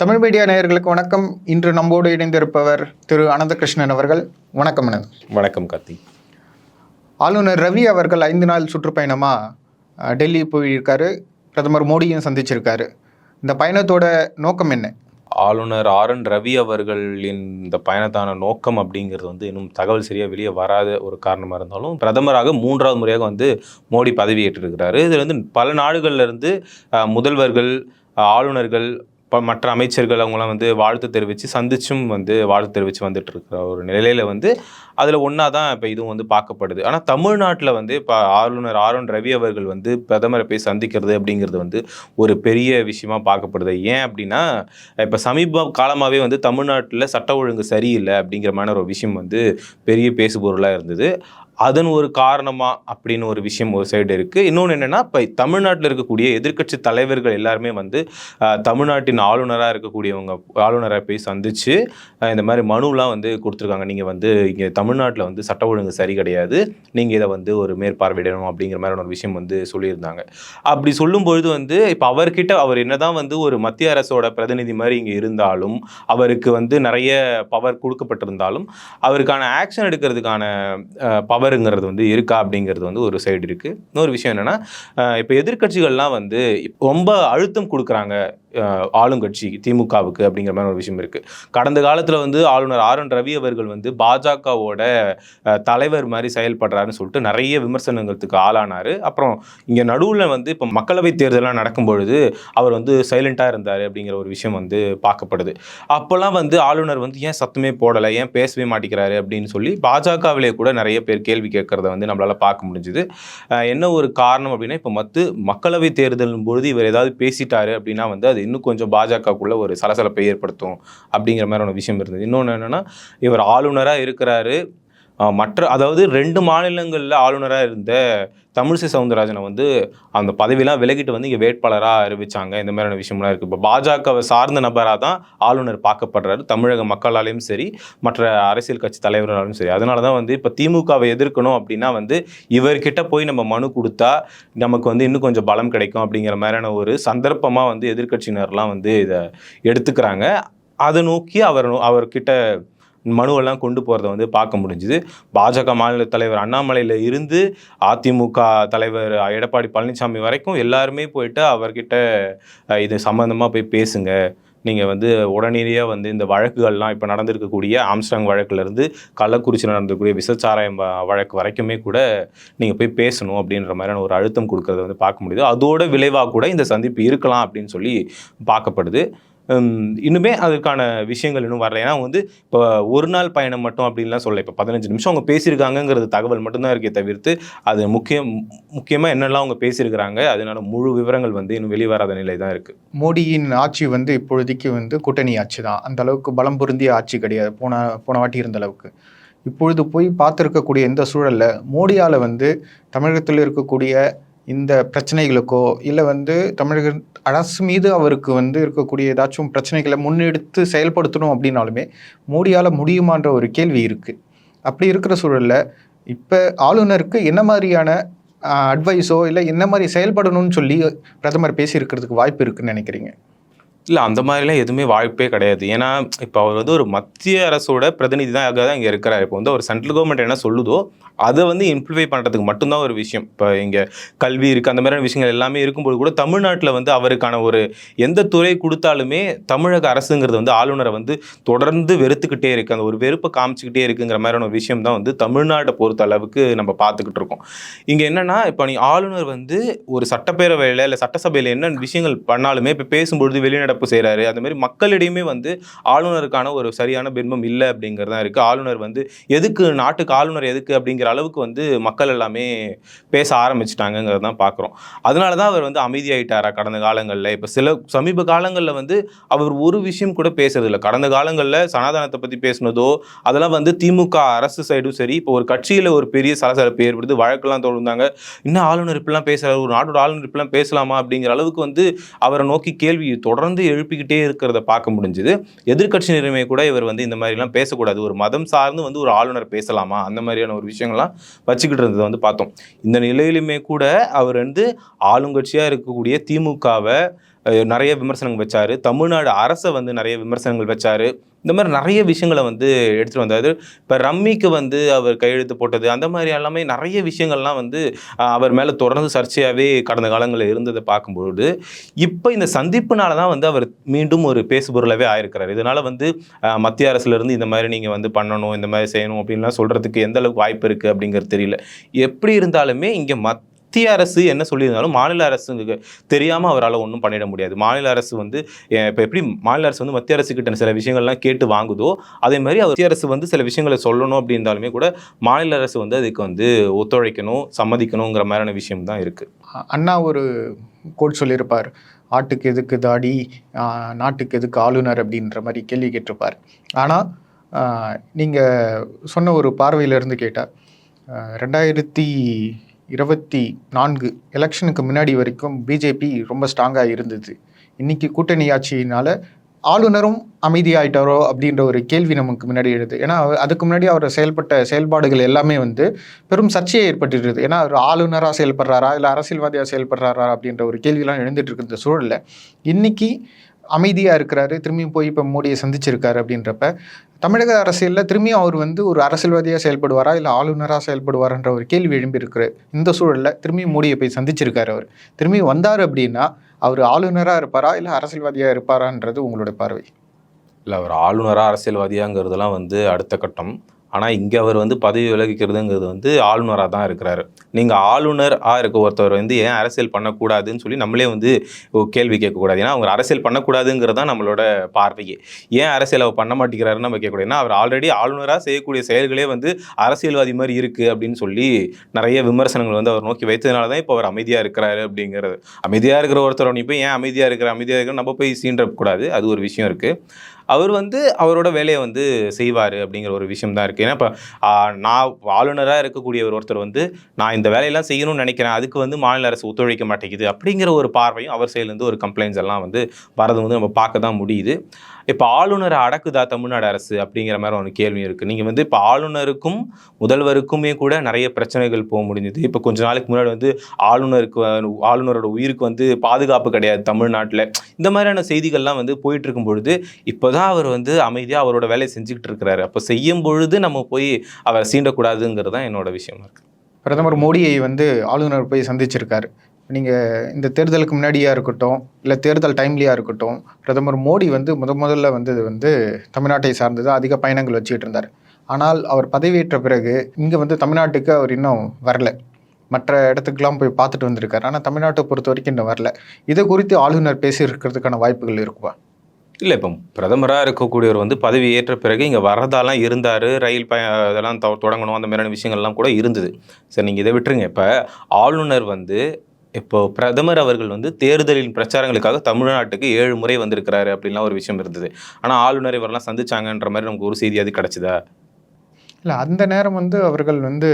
Tamil media நேயர்களுக்கு வணக்கம். இன்று நம்மோடு இணைந்திருப்பவர் திரு அனந்தகிருஷ்ணன் அவர்கள். வணக்கம் அனந்த் வணக்கம் கார்த்தி. ஆளுநர் ரவி அவர்கள் ஐந்து நாள் சுற்றுப்பயணமாக டெல்லி போயிருக்காரு. பிரதமர் மோடியும் சந்திச்சிருக்காரு. இந்த பயணத்தோட நோக்கம் என்ன? ஆளுநர் ஆர் என் ரவி அவர்களின் இந்த பயணத்தான நோக்கம் அப்படிங்கிறது வந்து இன்னும் தகவல் சரியாக வெளியே வராத ஒரு காரணமாக இருந்தாலும் பிரதமராக மூன்றாவது முறையாக வந்து மோடி பதவியேற்றிருக்கிறாரு. இது வந்து பல நாடுகள்ல இருந்து அஹ், முதல்வர்கள் ஆளுநர்கள் மற்ற அமைச்சர்கள் அவங்களாம் வந்து வாழ்த்து தெரிவித்து சந்திச்சும் வந்து வாழ்த்து தெரிவித்து வந்துட்டு இருக்கிற ஒரு நிலையில் வந்து அதில் ஒன்றா தான் இப்போ இதுவும் வந்து பார்க்கப்படுது. ஆனால் தமிழ்நாட்டில் வந்து இப்போ ஆளுநர் ஆர் என் ரவி அவர்கள் வந்து பிரதமரை போய் சந்திக்கிறது அப்படிங்கிறது வந்து ஒரு பெரிய விஷயமா பார்க்கப்படுது. ஏன் அப்படின்னா இப்போ சமீப காலமாகவே வந்து தமிழ்நாட்டில் சட்ட ஒழுங்கு சரியில்லை அப்படிங்கிற மாதிரி ஒரு விஷயம் வந்து பெரிய பேசுபொருளாக இருந்தது. அதன் ஒரு காரணமா அப்படின்னு ஒரு விஷயம் ஒரு சைடு இருக்கு. இன்னொன்று என்னன்னா இப்போ தமிழ்நாட்டில் இருக்கக்கூடிய எதிர்க்கட்சி தலைவர்கள் எல்லாருமே வந்து தமிழ்நாட்டின் ஆளுநராக இருக்கக்கூடியவங்க ஆளுநராக போய் சந்திச்சு இந்த மாதிரி மனுலாம் வந்து கொடுத்துருக்காங்க. நீங்கள் வந்து இங்கே தமிழ்நாட்டில் வந்து சட்ட ஒழுங்கு சரி கிடையாது. நீங்கள் இதை வந்து ஒரு மேற்பார்வையிடணும் அப்படிங்கிற மாதிரி ஒரு விஷயம் வந்து சொல்லியிருந்தாங்க. அப்படி சொல்லும்பொழுது வந்து இப்போ அவர்கிட்ட அவர் என்னதான் வந்து ஒரு மத்திய அரசோட பிரதிநிதி மாதிரி இங்கே இருந்தாலும் அவருக்கு வந்து நிறைய பவர் கொடுக்கப்பட்டிருந்தாலும் அவருக்கான ஆக்ஷன் எடுக்கிறதுக்கான பவருங்கிறது வந்து இருக்கா அப்படிங்கிறது வந்து ஒரு சைடு இருக்குது இன்னொரு விஷயம் என்னென்னா இப்போ எதிர்க்கட்சிகள்லாம் வந்து ரொம்ப அழுத்தம் கொடுக்குறாங்க. ஆளுங்கட்சி திமுகவுக்கு அப்படிங்கிற மாதிரி ஒரு விஷயம் இருக்குது கடந்த காலத்தில் வந்து ஆளுநர் ஆர் என் ரவி அவர்கள் வந்து பாஜகவோட தலைவர் மாதிரி செயல்படுறாருன்னு சொல்லிட்டு நிறைய விமர்சனங்களுக்கு ஆளானார். அப்புறம் இங்கே நடுவில் வந்து இப்போ மக்களவைத் தேர்தலாம் நடக்கும் பொழுது அவர் வந்து சைலண்ட்டாக இருந்தார் அப்படிங்கிற ஒரு விஷயம் வந்து பார்க்கப்படுது. அப்போல்லாம் வந்து ஆளுநர் வந்து ஏன் சத்தமே போடலை ஏன் பேசவே மாட்டேங்கிறாரு அப்படின்னு சொல்லி பாஜகவிலே கூட நிறைய பேர் கேள்வி கேட்குறத வந்து நம்மளால் பார்க்க முடிஞ்சுது. என்ன ஒரு காரணம் அப்படின்னா இப்போ மத்து மக்களவை தேர்தலின் பொழுது இவர் ஏதாவது பேசிட்டாரு அப்படின்னா வந்து அது இன்னும் கொஞ்சம் பாஜகக்குள்ள ஒரு சலசலப்பை ஏற்படுத்தும் அப்படிங்கிற மாதிரி ஒரு விஷயம் இருந்தது. இன்னொன்று என்னென்னா இவர் ஆளுநராக இருக்கிறாரு. மற்ற அதாவது ரெண்டு மாநிலங்களில் ஆளுநராக இருந்த தமிழிசை சவுந்தரராஜனை வந்து அந்த பதவியெலாம் விலகிட்டு வந்து இங்கே வேட்பாளராக அறிவிச்சாங்க. இந்த மாதிரியான விஷயம்லாம் இருக்குது இப்போ பாஜகவை சார்ந்த நபராக தான் ஆளுநர் பார்க்கப்படுறாரு. தமிழக மக்களாலையும் சரி மற்ற அரசியல் கட்சி தலைவர்களாலும் சரி. அதனால தான் வந்து இப்போ திமுகவை எதிர்க்கணும் அப்படின்னா வந்து இவர்கிட்ட போய் நம்ம மனு கொடுத்தா நமக்கு வந்து இன்னும் கொஞ்சம் பலம் கிடைக்கும் அப்படிங்கிற மாதிரியான ஒரு சந்தர்ப்பமாக வந்து எதிர்க்கட்சியினர்லாம் வந்து இதை எடுத்துக்கிறாங்க. அதை நோக்கி அவர் அவர்கிட்ட மனுவெல்லாம் கொண்டு போகிறத வந்து பார்க்க முடிஞ்சுது. பாஜக மாநில தலைவர் அண்ணாமலையில் இருந்து அதிமுக தலைவர் எடப்பாடி பழனிசாமி வரைக்கும் எல்லாருமே போயிட்டு அவர்கிட்ட இது சம்மந்தமாக போய் பேசுங்க. நீங்கள் வந்து உடனடியாக வந்து இந்த வழக்குகள்லாம் இப்போ நடந்திருக்கக்கூடிய ஆம்ஸ்டாங் வழக்குலேருந்து கள்ளக்குறிச்சியில் நடந்திருக்கக்கூடிய விசச்சாராயம் வழக்கு வரைக்குமே கூட நீங்கள் போய் பேசணும் அப்படின்ற மாதிரியான ஒரு அழுத்தம் கொடுக்கறத வந்து பார்க்க முடியுது. அதோட விளைவாக கூட இந்த சந்திப்பு இருக்கலாம் அப்படின்னு சொல்லி பார்க்கப்படுது. இன்னுமே அதுக்கான விஷயங்கள் இன்னும் வரல. ஏன்னா வந்து இப்போ ஒரு நாள் பயணம் மட்டும் அப்படின்லாம் சொல்ல இப்போ பதினஞ்சு நிமிஷம் அவங்க பேசியிருக்காங்கங்கிறது தகவல் மட்டும்தான் இருக்கே தவிர்த்து அது முக்கியம் முக்கியமாக என்னெல்லாம் அவங்க பேசியிருக்கிறாங்க அதனால முழு விவரங்கள் வந்து இன்னும் வெளிவராத நிலை தான் இருக்குது மோடியின் ஆட்சி வந்து இப்பொழுதைக்கு வந்து கூட்டணி ஆட்சி தான் அந்த அளவுக்கு பலம் பொருந்திய ஆட்சி கிடையாது. போன போன வாட்டி இருந்த அளவுக்கு. இப்பொழுது போய் பார்த்துருக்கக்கூடிய இந்த சூழலில் மோடியால் வந்து தமிழகத்தில் இருக்கக்கூடிய இந்த பிரச்சனைகளுக்கோ இல்லை வந்து தமிழக அரசு மீது அவருக்கு வந்து இருக்கக்கூடிய ஏதாச்சும் பிரச்சனைகளை முன்னெடுத்து செயல்படுத்தணும் அப்படின்னாலுமே மோடியால் முடியுமான்ற ஒரு கேள்வி இருக்குது அப்படி இருக்கிற சூழல்ல இப்போ ஆளுநருக்கு என்ன மாதிரியான அட்வைஸோ இல்லை என்ன மாதிரி செயல்படணும்னு சொல்லி பிரதமர் பேசியிருக்கிறதுக்கு வாய்ப்பு இருக்குன்னு நினைக்கிறீங்க? இல்லை அந்த மாதிரிலாம் எதுவுமே வாய்ப்பே கிடையாது. ஏன்னா இப்போ அவர் வந்து ஒரு மத்திய அரசோட பிரதிநிதி தான் தான் இங்கே இருக்கிறார். இப்போ வந்து ஒரு சென்ட்ரல் கவர்மெண்ட் என்ன சொல்லுதோ அதை வந்து இம்ப்ளிஃபை பண்ணுறதுக்கு மட்டும்தான் ஒரு விஷயம். இப்போ இங்கே கல்வி இருக்குது அந்த மாதிரியான விஷயங்கள் எல்லாமே இருக்கும்போது கூட தமிழ்நாட்டில் வந்து அவருக்கான ஒரு எந்த துறை கொடுத்தாலுமே தமிழக அரசுங்கிறது வந்து ஆளுநரை வந்து தொடர்ந்து வெறுத்துக்கிட்டே இருக்குது அந்த ஒரு வெறுப்பை காமிச்சிக்கிட்டே இருக்குங்கிற மாதிரியான ஒரு விஷயம் தான் வந்து தமிழ்நாட்டை பொறுத்த அளவுக்கு நம்ம பார்த்துக்கிட்டு இருக்கோம். இங்கே என்னென்னா இப்போ நீ ஆளுநர் வந்து ஒரு சட்டப்பேரவையில் இல்லை சட்டசபையில் என்ன விஷயங்கள் பண்ணாலுமே இப்போ பேசும்பொழுது வெளிநடப்பு செய்கிறாரு அந்த மாதிரி மக்களிடையுமே வந்து ஆளுநருக்கான ஒரு சரியான பின்பம் இல்லை அப்படிங்கிறதா தான் இருக்குது ஆளுநர் வந்து எதுக்கு நாட்டுக்கு ஆளுநர் எதுக்கு அப்படிங்கிற அளவுக்கு வந்து மக்கள் எல்லாமே பேச ஆரம்பிச்சிட்டாங்கங்கிறத தான் பார்க்குறோம் அதனால தான் அவர் வந்து அமைதியாயிட்டாரா கடந்த காலங்களில். இப்போ சில சமீப காலங்களில் வந்து அவர் ஒரு விஷயம் கூட பேசுறதில்ல கடந்த காலங்களில் சனாதனத்தை பற்றி பேசுனதோ அதெல்லாம் வந்து திமுக அரசு சைடும் சரி இப்போ ஒரு கட்சியில் ஒரு பெரிய சலசலப்பு ஏற்படுது வழக்கெல்லாம் தொடர்ந்தாங்க. இன்னும் ஆளுநர் இப்படிலாம் பேசுகிறார் ஒரு நாட்டோட ஆளுநர் இப்படிலாம் பேசலாமா அப்படிங்கிற அளவுக்கு வந்து அவரை நோக்கி கேள்வி தொடர்ந்து எழுப்பிக்கிட்டே இருக்கிறத பார்க்க முடிஞ்சுது. எதிர்கட்சியினருமே கூட இவர் வந்து இந்த மாதிரிலாம் பேசக்கூடாது. ஒரு மதம் சார்ந்து வந்து ஒரு ஆளுநர் பேசலாமா? அந்த மாதிரியான ஒரு விஷயங்கள்லாம் வச்சுக்கிட்டு இருந்ததை வந்து பார்த்தோம். இந்த நிலையிலுமே கூட அவர் வந்து ஆளுங்கட்சியாக இருக்கக்கூடிய திமுகவை நிறைய விமர்சனங்கள் வச்சார். தமிழ்நாடு அரசை வந்து நிறைய விமர்சனங்கள் வச்சார். இந்த மாதிரி நிறைய விஷயங்களை வந்து எடுத்துகிட்டு வந்தார். இப்போ ரம்மிக்கு வந்து அவர் கையெழுத்து போட்டது அந்த மாதிரி எல்லாமே நிறைய விஷயங்கள்லாம் வந்து அவர் மேலே தொடர்ந்து சர்ச்சையாகவே கடந்த காலங்களில் இருந்ததை பார்க்கும்பொழுது இப்போ இந்த சந்திப்புனால தான் வந்து அவர் மீண்டும் ஒரு பேசுபொருளாகவே ஆயிருக்கிறார். இதனால் வந்து மத்திய அரசுலேருந்து இந்த மாதிரி நீங்கள் வந்து பண்ணணும் இந்த மாதிரி செய்யணும் அப்படின்லாம் சொல்கிறதுக்கு எந்த அளவுக்கு வாய்ப்பு இருக்குது அப்படிங்கிறது தெரியல. எப்படி இருந்தாலுமே இங்கே மத் மத்திய அரசு என்ன சொல்லியிருந்தாலும் மாநில அரசுக்கு தெரியாமல் அவரால் ஒன்றும் பண்ணிட முடியாது. மாநில அரசு வந்து இப்போ எப்படி மாநில அரசு வந்து மத்திய அரசு கிட்ட சில விஷயங்கள்லாம் கேட்டு வாங்குதோ அதே மாதிரி அவர் மத்திய அரசு வந்து சில விஷயங்களை சொல்லணும் அப்படி இருந்தாலுமே கூட மாநில அரசு வந்து அதுக்கு வந்து ஒத்துழைக்கணும் சம்மதிக்கணுங்கிற மாதிரியான விஷயம் தான் இருக்குது அண்ணா ஒரு கோட் சொல்லியிருப்பார். ஆட்டுக்கு எதுக்கு தாடி நாட்டுக்கு எதுக்கு ஆளுநர்? அப்படின்ற மாதிரி கேள்வி கேட்டிருப்பார். ஆனால் நீங்கள் சொன்ன ஒரு பார்வையிலிருந்து கேட்டால் ரெண்டாயிரத்தி இருபத்தி நான்கு எலெக்ஷனுக்கு முன்னாடி வரைக்கும் பிஜேபி ரொம்ப ஸ்ட்ராங்காக இருந்தது. இன்றைக்கி கூட்டணி ஆட்சியினால் ஆளுநரும் அமைதியாயிட்டாரோ அப்படின்ற ஒரு கேள்வி நமக்கு முன்னாடி எழுது. ஏன்னா அதுக்கு முன்னாடி அவர் செயல்பட்ட செயல்பாடுகள் எல்லாமே வந்து பெரும் சர்ச்சையை ஏற்பட்டுருது ஏன்னா அவர் ஆளுநராக செயல்படுறாரா இல்லை அரசியல்வாதியாக செயல்படுறாரா அப்படின்ற ஒரு கேள்வியெலாம் எழுந்துட்டு இருக்கு இந்த சூழலில் இன்னைக்கு அமைதியாக இருக்கிறாரு திரும்பியும் போய் இப்போ மோடியை சந்திச்சிருக்காரு அப்படின்றப்ப தமிழக அரசியலில் திரும்பியும் அவர் வந்து ஒரு அரசியல்வாதியாக செயல்படுவாரா இல்லை ஆளுநராக செயல்படுவாரான்ற ஒரு கேள்வி எழும்பியிருக்கிற இந்த சூழலில் திரும்பியும் மோடியை போய் சந்திச்சிருக்காரு அவர். திரும்பி வந்தார் அப்படின்னா அவர் ஆளுநராக இருப்பாரா இல்லை அரசியல்வாதியாக இருப்பாரான்றது உங்களோட பார்வை? இல்லை அவர் ஆளுநராக அரசியல்வாதியாங்கிறதுலாம் வந்து அடுத்த கட்டம். ஆனால் இங்கே அவர் வந்து பதவி விலகிக்கிறதுங்கிறது வந்து ஆளுநராக தான் இருக்கிறாரு. நீங்கள் ஆளுநராக இருக்க ஒருத்தவர் வந்து ஏன் அரசியல் பண்ணக்கூடாதுன்னு சொல்லி நம்மளே வந்து கேள்வி கேட்கக்கூடாது. ஏன்னா அவங்க அரசியல் பண்ணக்கூடாதுங்கிறது தான் நம்மளோட பார்வையே. ஏன் அரசியல் அவர் பண்ண மாட்டேங்கிறாருன்னு நம்ம கேட்கக்கூடாது. ஏன்னா அவர் ஆல்ரெடி ஆளுநராக செய்யக்கூடிய செயல்களே வந்து அரசியல்வாதி மாதிரி இருக்குது அப்படின்னு சொல்லி நிறைய விமர்சனங்கள் வந்து அவர் நோக்கி வைத்ததுனால தான் இப்போ அவர் அமைதியாக இருக்கிறாரு அப்படிங்கிறது. அமைதியாக இருக்கிற ஒருத்தர் நீ போய் ஏன் அமைதியாக இருக்கிற? அமைதியாக இருக்கிற நம்ம போய் சீண்டக்கூடாது. அது ஒரு விஷயம் இருக்குது அவர் வந்து அவரோட வேலையை வந்து செய்வார் அப்படிங்கிற ஒரு விஷயம் தான் இருக்குது ஏன்னா இப்போ நான் ஆளுநராக இருக்கக்கூடிய ஒரு ஒருத்தர் வந்து நான் இந்த வேலையெல்லாம் செய்யணும்னு நினைக்கிறேன். அதுக்கு வந்து மாநில அரசு ஒத்துழைக்க மாட்டேங்குது அப்படிங்கிற ஒரு பார்வையும் அவர் சைட்லேருந்து ஒரு கம்ப்ளைண்ட்ஸ் எல்லாம் வந்து வரது வந்து நம்ம பார்க்க தான் முடியுது. இப்போ ஆளுநரை அடக்குதா தமிழ்நாடு அரசு அப்படிங்கிற மாதிரி ஒரு கேள்வி இருக்குது நீங்கள் வந்து இப்போ ஆளுநருக்கும் முதல்வருக்குமே கூட நிறைய பிரச்சனைகள் போக முடிஞ்சுது. இப்போ கொஞ்ச நாளைக்கு முன்னாடி வந்து ஆளுநருக்கு ஆளுநரோட உயிருக்கு வந்து பாதுகாப்பு கிடையாது தமிழ்நாட்டில். இந்த மாதிரியான செய்திகள்லாம் வந்து போயிட்டு இருக்கும் பொழுது இப்போதான் அவர் வந்து அமைதியாக அவரோட வேலையை செஞ்சுக்கிட்டு இருக்கிறாரு. அப்போ செய்யும் பொழுது நம்ம போய் அவரை சீண்டக்கூடாதுங்கிறது தான் என்னோட விஷயமா இருக்குது பிரதமர் மோடியை வந்து ஆளுநர் போய் சந்திச்சிருக்காரு. நீங்கள் இந்த தேர்தலுக்கு முன்னாடியாக இருக்கட்டும் இல்லை தேர்தல் டைம்லியாக இருக்கட்டும் பிரதமர் மோடி வந்து முத முதல்ல வந்தது வந்து தமிழ்நாட்டை சார்ந்து தான் அதிக பயணங்கள் வச்சுக்கிட்டு இருந்தார். ஆனால் அவர் பதவியேற்ற பிறகு இங்கே வந்து தமிழ்நாட்டுக்கு அவர் இன்னும் வரல. மற்ற இடத்துக்குலாம் போய் பார்த்துட்டு வந்திருக்காரு. ஆனால் தமிழ்நாட்டை பொறுத்த வரைக்கும் இன்னும் வரல. இதை குறித்து ஆளுநர் பேசியிருக்கிறதுக்கான வாய்ப்புகள் இருக்குவா இல்லை இப்போ பிரதமராக இருக்கக்கூடியவர் வந்து பதவி ஏற்ற பிறகு இங்கே வரதாலாம் இருந்தார். ரயில் பய இதெல்லாம் தொ- தொடங்கணும் அந்த மாதிரியான விஷயங்கள்லாம் கூட இருந்தது. சரி நீங்கள் இதை விட்டுருங்க. இப்போ ஆளுநர் வந்து இப்போ பிரதமர் அவர்கள் வந்து தேர்தலின் பிரச்சாரங்களுக்காக தமிழ்நாட்டுக்கு ஏழு முறை வந்திருக்கிறாரு அப்படின்லாம் ஒரு விஷயம் இருந்தது. ஆனால் ஆளுநர் இவரெல்லாம் சந்திச்சாங்கன்ற மாதிரி நமக்கு ஒரு செய்தியாவது அது இல்லை அந்த நேரம் வந்து அவர்கள் வந்து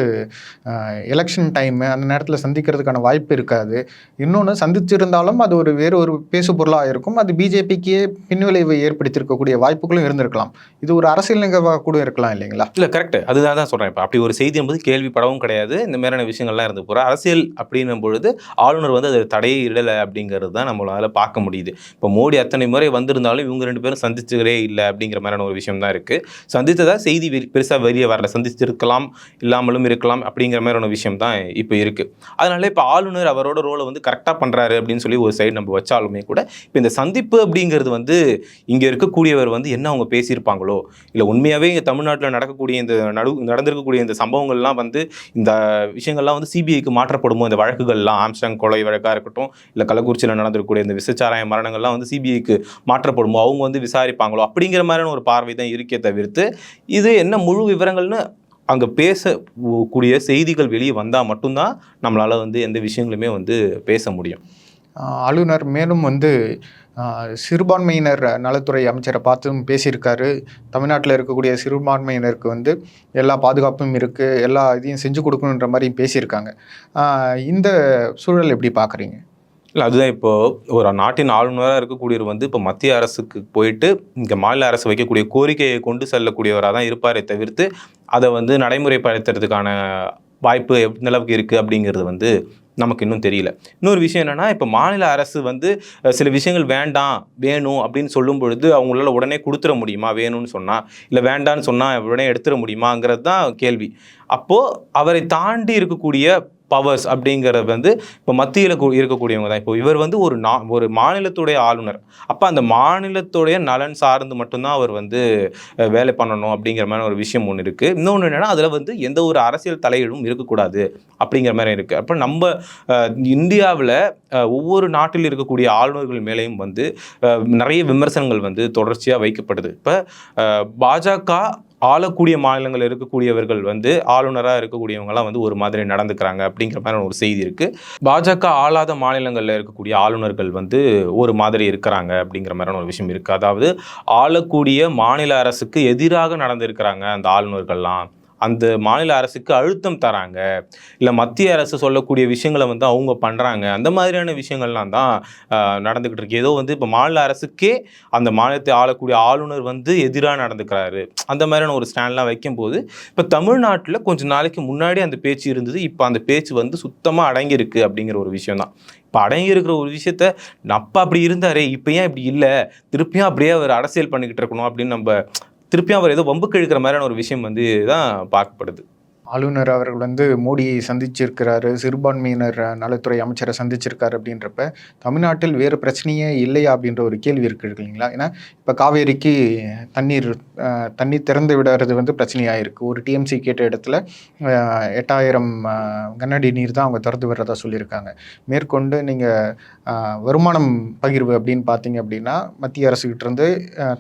எலெக்ஷன் டைமு அந்த நேரத்தில் சந்திக்கிறதுக்கான வாய்ப்பு இருக்காது. இன்னொன்று சந்திச்சிருந்தாலும் அது ஒரு வேறு ஒரு பேசு பொருளாக இருக்கும். அது பிஜேபிக்கே பின்விளைவை ஏற்படுத்தியிருக்கக்கூடிய வாய்ப்புகளும் இருந்திருக்கலாம். இது ஒரு அரசியல் நிகழ்வாக கூட இருக்கலாம் இல்லைங்களா? இல்லை கரெக்ட் அதுதான் தான் சொல்கிறேன் இப்போ அப்படி ஒரு செய்தி என்பது கேள்விப்படவும் கிடையாது. இந்த மாதிரியான விஷயங்கள்லாம் இருந்து போகிற அரசியல் அப்படின்னும் பொழுது ஆளுநர் வந்து அது தடையை இடலை அப்படிங்கிறது தான் நம்மளால் பார்க்க முடியுது. இப்போ மோடி அத்தனை முறை வந்திருந்தாலும் இவங்க ரெண்டு பேரும் சந்திச்சதே இல்லை அப்படிங்கிற மாதிரியான ஒரு விஷயம் தான் இருக்குது சந்தித்ததாக செய்தி பெருசாக வெளியே வர வரல சந்திச்சிருக்கலாம் இல்லாமலும் இருக்கலாம் அப்படிங்கிற மாதிரியான விஷயம் தான் இப்போ இருக்குது அதனால இப்போ ஆளுநர் அவரோட ரோலை வந்து கரெக்டாக பண்ணுறாரு அப்படின்னு சொல்லி ஒரு சைடு நம்ம வச்சாலுமே கூட இப்போ இந்த சந்திப்பு அப்படிங்கிறது வந்து இங்கே இருக்கக்கூடியவர் வந்து என்ன அவங்க பேசியிருப்பாங்களோ இல்லை உண்மையாகவே இங்கே தமிழ்நாட்டில் நடக்கக்கூடிய இந்த நடு நடந்திருக்கக்கூடிய இந்த சம்பவங்கள்லாம் வந்து இந்த விஷயங்கள்லாம் வந்து சிபிஐக்கு மாற்றப்படுமோ இந்த வழக்குகள்லாம் ஆம்ஸ்டாங் கொலை வழக்காக இருக்கட்டும் இல்லை கள்ளக்குறிச்சியில் நடந்திருக்கக்கூடிய இந்த விசச்சாராய மரணங்கள்லாம் வந்து சிபிஐக்கு மாற்றப்படுமோ அவங்க வந்து விசாரிப்பாங்களோ அப்படிங்கிற மாதிரியான ஒரு பார்வை தான் இருக்கே தவிர்த்து இது என்ன முழு விவரங்கள் விவரங்கள்னு அங்கே பேசக்கூடிய செய்திகள் வெளியே வந்தால் மட்டும்தான் நம்மளால் வந்து எந்த விஷயங்களுமே வந்து பேச முடியும். ஆளுநர் மேலும் வந்து சிறுபான்மையினர் நலத்துறை அமைச்சரை பார்த்தும் பேசியிருக்காரு. தமிழ்நாட்டில் இருக்கக்கூடிய சிறுபான்மையினருக்கு வந்து எல்லா பாதுகாப்பும் இருக்குது எல்லா இதையும் செஞ்சு கொடுக்கணுன்ற மாதிரியும் பேசியிருக்காங்க. இந்த சூழல் எப்படி பார்க்குறீங்க இல்லை அதுதான் இப்போ ஒரு நாட்டின் ஆளுநராக இருக்கக்கூடியவர் வந்து இப்போ மத்திய அரசுக்கு போயிட்டு இங்கே மாநில அரசு வைக்கக்கூடிய கோரிக்கையை கொண்டு செல்லக்கூடியவராக தான் இருப்பாரே தவிர்த்து அதை வந்து நடைமுறைப்படுத்துறதுக்கான வாய்ப்பு எந்த அளவுக்கு இருக்குது அப்படிங்கிறது வந்து நமக்கு இன்னும் தெரியல. இன்னொரு விஷயம் என்னன்னா இப்போ மாநில அரசு வந்து சில விஷயங்கள் வேண்டாம் வேணும் அப்படின்னு சொல்லும் பொழுது அவங்களால உடனே கொடுத்துட முடியுமா வேணும்னு சொன்னால் இல்லை வேண்டான்னு சொன்னால் உடனே எடுத்துட முடியுமாங்கிறது தான் கேள்வி. அப்போது அவரை தாண்டி இருக்கக்கூடிய பவர்ஸ் அப்படிங்கிறது வந்து இப்போ மத்தியில் இருக்கக்கூடியவங்க தான். இப்போ இவர் வந்து ஒரு நா ஒரு மாநிலத்துடைய ஆளுநர். அப்போ அந்த மாநிலத்துடைய நலன் சார்ந்து மட்டும்தான் அவர் வந்து வேலை பண்ணணும் அப்படிங்கிற மாதிரி ஒரு விஷயம் ஒன்று இருக்குது இன்னொன்று என்னென்னா அதில் வந்து எந்த ஒரு அரசியல் தலையீடும் இருக்கக்கூடாது அப்படிங்கிற மாதிரி இருக்குது அப்போ நம்ம இந்தியாவில் ஒவ்வொரு நாட்டில் இருக்கக்கூடிய ஆளுநர்கள் மேலேயும் வந்து நிறைய விமர்சனங்கள் வந்து தொடர்ச்சியாக வைக்கப்படுது. இப்போ பாஜக ஆளக்கூடிய மாநிலங்கள் இருக்கக்கூடியவர்கள் வந்து ஆளுநராக இருக்கக்கூடியவங்கலாம் வந்து ஒரு மாதிரி நடந்துக்கிறாங்க அப்படிங்கிற மாதிரி ஒரு செய்தி இருக்குது பாஜக ஆளாத மாநிலங்களில் இருக்கக்கூடிய ஆளுநர்கள் வந்து ஒரு மாதிரி இருக்கிறாங்க அப்படிங்கிற மாதிரியான ஒரு விஷயம் இருக்குது அதாவது ஆளக்கூடிய மாநில அரசுக்கு எதிராக நடந்திருக்கிறாங்க அந்த ஆளுநர்கள்லாம். அந்த மாநில அரசுக்கு அழுத்தம் தராங்க. இல்லை மத்திய அரசு சொல்லக்கூடிய விஷயங்களை வந்து அவங்க பண்ணுறாங்க அந்த மாதிரியான விஷயங்கள்லாம் தான் நடந்துக்கிட்டு இருக்கு. ஏதோ வந்து இப்போ மாநில அரசுக்கே அந்த மாநிலத்தை ஆளக்கூடிய ஆளுநர் வந்து எதிராக நடந்துக்கிறாரு. அந்த மாதிரியான ஒரு ஸ்டாண்ட்லாம் வைக்கும்போது இப்போ தமிழ்நாட்டில் கொஞ்சம் நாளைக்கு முன்னாடி அந்த பேச்சு இருந்தது. இப்போ அந்த பேச்சு வந்து சுத்தமாக அடங்கியிருக்கு அப்படிங்கிற ஒரு விஷயம் தான். இப்போ அடங்கி இருக்கிற ஒரு விஷயத்த அப்பா அப்படி இருந்தாரே இப்போ ஏன் இப்படி இல்லை? திருப்பியும் அப்படியே அவர் அரசியல் பண்ணிக்கிட்டு இருக்கணும் அப்படின்னு நம்ம திருப்பியும் அவர் ஏதோ வம்புக்கு இழுக்கிற மாதிரியான ஒரு விஷயம் வந்து தான் பார்க்கப்படுது. ஆளுநர் அவர்கள் வந்து மோடியை சந்திச்சிருக்கிறாரு சிறுபான்மையினர் நலத்துறை அமைச்சரை சந்திச்சிருக்காரு அப்படின்றப்ப தமிழ்நாட்டில் வேறு பிரச்சனையே இல்லையா அப்படின்ற ஒரு கேள்வி இருக்குது இல்லைங்களா? ஏன்னா இப்போ காவேரிக்கு தண்ணீர் தண்ணி திறந்து விடுறது வந்து பிரச்சனையாக இருக்குது ஒரு டிஎம்சி கேட்ட இடத்துல எட்டாயிரம் கன்னடி நீர் தான் அவங்க திறந்து விடுறதா சொல்லியிருக்காங்க. மேற்கொண்டு நீங்கள் வருமானம் பகிர்வு அப்படின்னு பார்த்தீங்க அப்படின்னா மத்திய அரசுகிட்ட இருந்து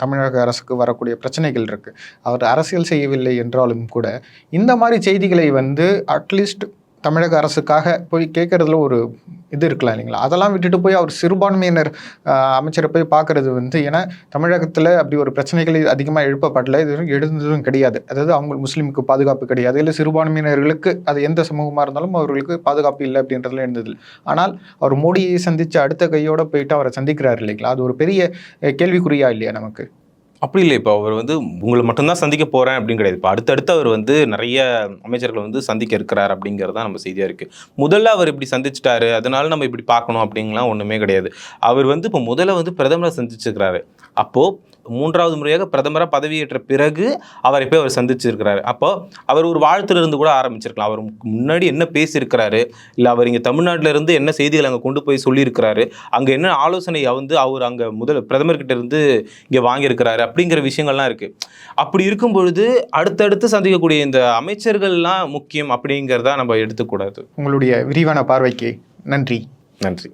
தமிழக அரசுக்கு வரக்கூடிய பிரச்சனைகள் இருக்குது அவர் அரசியல் செய்யவில்லை என்றாலும் கூட இந்த மாதிரி செய்தி செய்திகளை வந்து அட்லீஸ்ட் தமிழக அரசுக்காக போய் கேட்கறதுல ஒரு இது இருக்கலாம் இல்லைங்களா? அதெல்லாம் விட்டுட்டு போய் அவர் சிறுபான்மையினர் அமைச்சரை போய் பார்க்கறது வந்து ஏன்னா தமிழகத்தில் அப்படி ஒரு பிரச்சனைகள் அதிகமாக எழுப்பப்படல. இது எழுந்ததும் கிடையாது. அதாவது அவங்க முஸ்லீமுக்கு பாதுகாப்பு கிடையாது. இல்லை சிறுபான்மையினர்களுக்கு அது எந்த சமூகமாக இருந்தாலும் அவர்களுக்கு பாதுகாப்பு இல்லை அப்படின்றதுல எழுந்தது ஆனால் அவர் மோடியை சந்தித்து அடுத்த கையோடு போயிட்டு அவரை சந்திக்கிறார் இல்லைங்களா? அது ஒரு பெரிய கேள்விக்குறியா இல்லையா நமக்கு? அப்படி இல்லை. இப்போ அவர் வந்து உங்களை மட்டும்தான் சந்திக்க போகிறேன் அப்படின்னு கிடையாது. இப்போ அடுத்தடுத்து அவர் வந்து நிறைய அமைச்சர்களை வந்து சந்திக்க இருக்கிறார் அப்படிங்கிறது தான் நம்ம செய்தியாக இருக்குது முதல்ல அவர் இப்படி சந்திச்சிட்டாரு. அதனால நம்ம இப்படி பார்க்கணும் அப்படிங்கலாம் ஒன்றுமே கிடையாது. அவர் வந்து இப்போ முதல்ல வந்து பிரதமரை சந்திச்சிருக்கிறாரு. அப்போது மூன்றாவது முறையாக பிரதமராக பதவியேற்ற பிறகு அவரை போய் அவர் சந்திச்சிருக்கிறாரு. அப்போ அவர் ஒரு வாழ்த்துல இருந்து கூட ஆரம்பிச்சிருக்கலாம். அவர் முன்னாடி என்ன பேசியிருக்கிறாரு? இல்லை அவர் இங்கே தமிழ்நாட்டில் இருந்து என்ன செய்திகள் அங்கே கொண்டு போய் சொல்லியிருக்கிறாரு? அங்கே என்ன ஆலோசனை வந்து அவர் அங்கே முதல் பிரதமர்கிட்ட இருந்து இங்கே வாங்கியிருக்கிறாரு? அப்படிங்கிற விஷயங்கள்லாம் இருக்குது அப்படி இருக்கும் பொழுது அடுத்தடுத்து சந்திக்கக்கூடிய இந்த அமைச்சர்கள்லாம் முக்கியம் அப்படிங்கிறத நம்ம எடுத்துக்கூடாது. உங்களுடைய விரிவான பார்வைக்கு நன்றி. நன்றி.